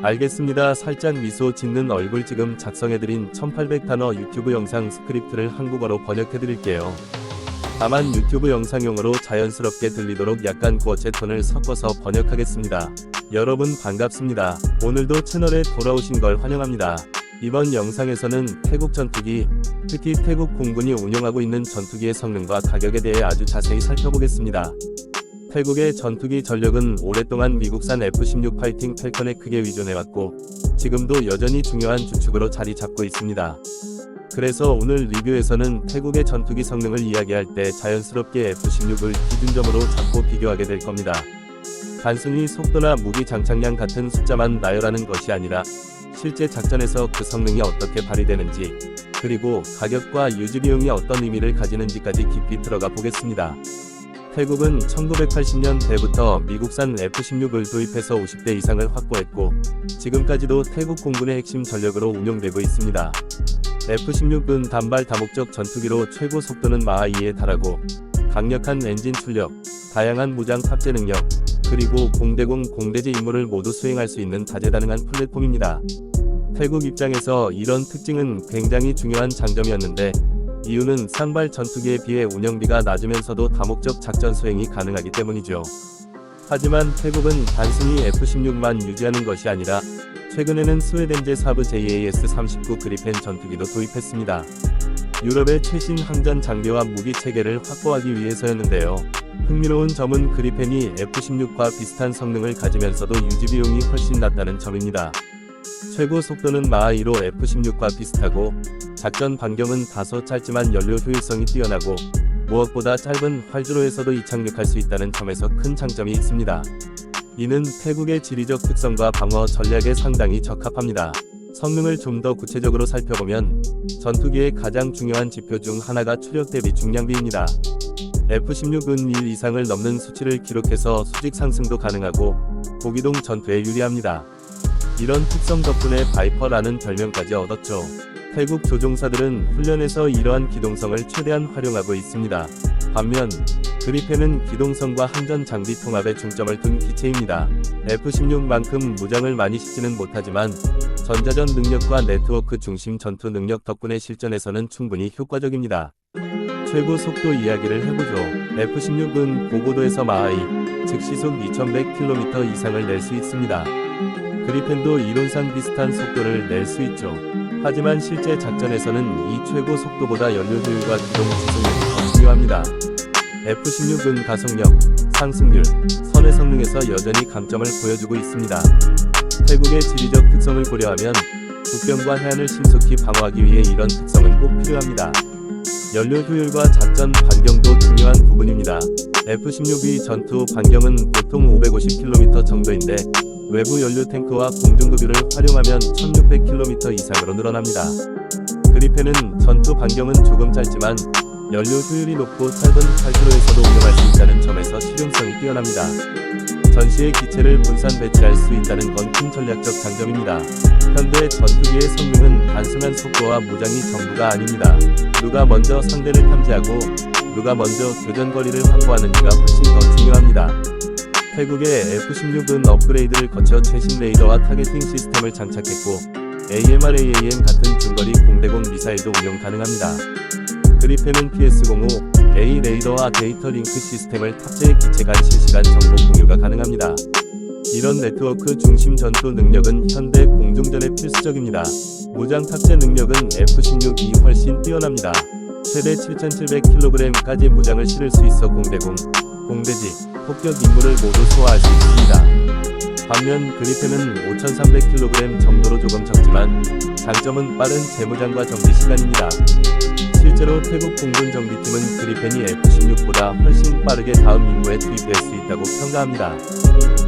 알겠습니다. 살짝 미소 짓는 얼굴 지금 작성해드린 1800단어 유튜브 영상 스크립트를 한국어로 번역해드릴게요. 다만 유튜브 영상용으로 자연스럽게 들리도록 약간 구어체 톤을 섞어서 번역하겠습니다. 여러분 반갑습니다. 오늘도 채널에 돌아오신 걸 환영합니다. 이번 영상에서는 태국 전투기, 특히 태국 공군이 운용하고 있는 전투기의 성능과 가격에 대해 아주 자세히 살펴보겠습니다. 태국의 전투기 전력은 오랫동안 미국산 F-16 파이팅 펠컨에 크게 위존해왔고 지금도 여전히 중요한 주축으로 자리 잡고 있습니다. 그래서 오늘 리뷰에서는 태국의 전투기 성능을 이야기할 때 자연스럽게 F-16을 기준점으로 잡고 비교하게 될 겁니다. 단순히 속도나 무기 장착량 같은 숫자만 나열하는 것이 아니라 실제 작전에서 그 성능이 어떻게 발휘되는지 그리고 가격과 유지 비용이 어떤 의미를 가지는지까지 깊이 들어가 보겠습니다. 태국은 1980년 대부터 미국산 F-16을 도입해서 50대 이상을 확보했고 지금까지도 태국 공군의 핵심 전력으로 운용되고 있습니다. F-16은 단발 다목적 전투기로 최고 속도는 마하 2에 달하고 강력한 엔진 출력, 다양한 무장 탑재 능력, 그리고 공대공 공대지 임무를 모두 수행할 수 있는 다재다능한 플랫폼입니다. 태국 입장에서 이런 특징은 굉장히 중요한 장점이었는데 이유는 상발 전투기에 비해 운영비가 낮으면서도 다목적 작전 수행이 가능하기 때문이죠. 하지만 태국은 단순히 F-16만 유지하는 것이 아니라 최근에는 스웨덴 제 사브 JAS-39 그리펜 전투기도 도입했습니다. 유럽의 최신 항전 장비와 무기 체계를 확보하기 위해서였는데요. 흥미로운 점은 그리펜이 F-16과 비슷한 성능을 가지면서도 유지 비용이 훨씬 낮다는 점입니다. 최고 속도는 마하 2로 F-16과 비슷하고 작전 반경은 다소 짧지만 연료 효율성이 뛰어나고 무엇보다 짧은 활주로에서도 이착륙할 수 있다는 점에서 큰 장점이 있습니다. 이는 태국의 지리적 특성과 방어 전략에 상당히 적합합니다. 성능을 좀 더 구체적으로 살펴보면 전투기의 가장 중요한 지표 중 하나가 추력 대비 중량비입니다. F-16은 1 이상을 넘는 수치를 기록해서 수직 상승도 가능하고 고기동 전투에 유리합니다. 이런 특성 덕분에 바이퍼라는 별명까지 얻었죠. 태국 조종사들은 훈련에서 이러한 기동성을 최대한 활용하고 있습니다. 반면 그리펜은 기동성과 항전 장비 통합에 중점을 둔 기체입니다. F-16만큼 무장을 많이 싣지는 못하지만 전자전 능력과 네트워크 중심 전투 능력 덕분에 실전에서는 충분히 효과적입니다. 최고 속도 이야기를 해보죠. F-16은 고고도에서 마하이, 즉 시속 2100km 이상을 낼 수 있습니다. 그리펜도 이론상 비슷한 속도를 낼 수 있죠. 하지만 실제 작전에서는 이 최고 속도보다 연료 효율과 기동 지속력이 더 중요합니다. F-16은 가속력, 상승률, 선의 성능에서 여전히 강점을 보여주고 있습니다. 태국의 지리적 특성을 고려하면 국경과 해안을 신속히 방어하기 위해 이런 특성은 꼭 필요합니다. 연료 효율과 작전 반경도 중요한 부분입니다. F-16의 전투 반경은 보통 550km 정도인데 외부 연료 탱크와 공중급유를 활용하면 1600km 이상으로 늘어납니다. 그리펜은 전투 반경은 조금 짧지만 연료 효율이 높고 짧은 활주로에서도 운영할 수 있다는 점에서 실용성이 뛰어납니다. 전시의 기체를 분산 배치할 수 있다는 건 큰 전략적 장점입니다. 현대 전투기의 성능은 단순한 속도와 무장이 전부가 아닙니다. 누가 먼저 상대를 탐지하고 누가 먼저 교전 거리를 확보하는지가 훨씬 더 중요합니다. 태국의 F-16은 업그레이드를 거쳐 최신 레이더와 타겟팅 시스템을 장착했고 AMRAAM 같은 중거리 공대공 미사일도 운용 가능합니다. 그리펜은 PS-05 A 레이더와 데이터 링크 시스템을 탑재해 기체 간 실시간 정보 공유가 가능합니다. 이런 네트워크 중심 전투 능력은 현대 공중전에 필수적입니다. 무장 탑재 능력은 F-16이 훨씬 뛰어납니다. 최대 7,700kg까지 무장을 실을 수 있어 공대공, 공대지, 폭격 임무를 모두 소화할 수 있습니다. 반면 그리펜은 5,300kg 정도로 조금 적지만 장점은 빠른 재무장과 정비 시간입니다. 실제로 태국 공군 정비팀은 그리펜이 F-16보다 훨씬 빠르게 다음 임무에 투입될 수 있다고 평가합니다.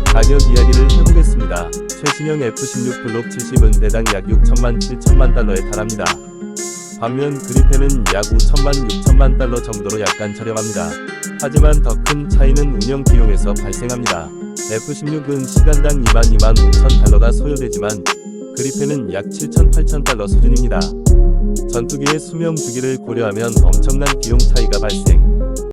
가격 이야기를 해보겠습니다. 최신형 F-16 블록 70은 대당 약 6천만 7천만 달러에 달합니다. 반면 그리펜은 약 5천만 6천만 달러 정도로 약간 저렴합니다. 하지만 더 큰 차이는 운영 비용에서 발생합니다. F-16은 시간당 2만 2만 5천 달러가 소요되지만 그리펜은 약 7천 8천 달러 수준입니다. 전투기의 수명 주기를 고려하면 엄청난 비용 차이가 발생.